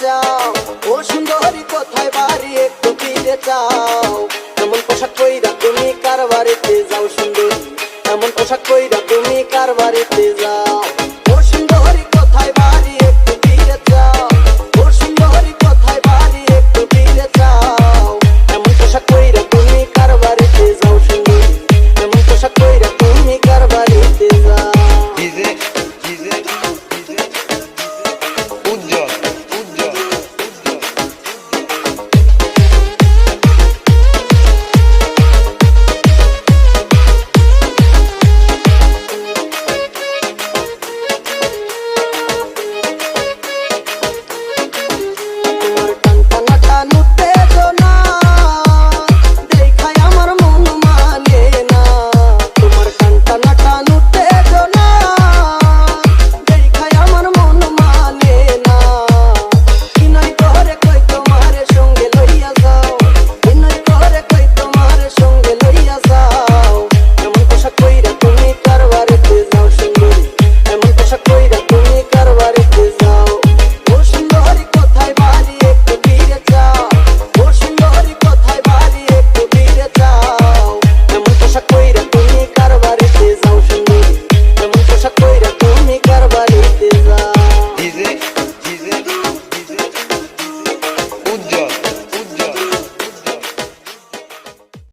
চাও। ও সুন্দরী, কোথায় বাড়ি? একটু ফিরে চাও। এমন পোশাক কইরা তুমি কার বাড়িতে যাও সুন্দরী? এমন পোশাক কইরা তুমি কার বাড়িতে যাও?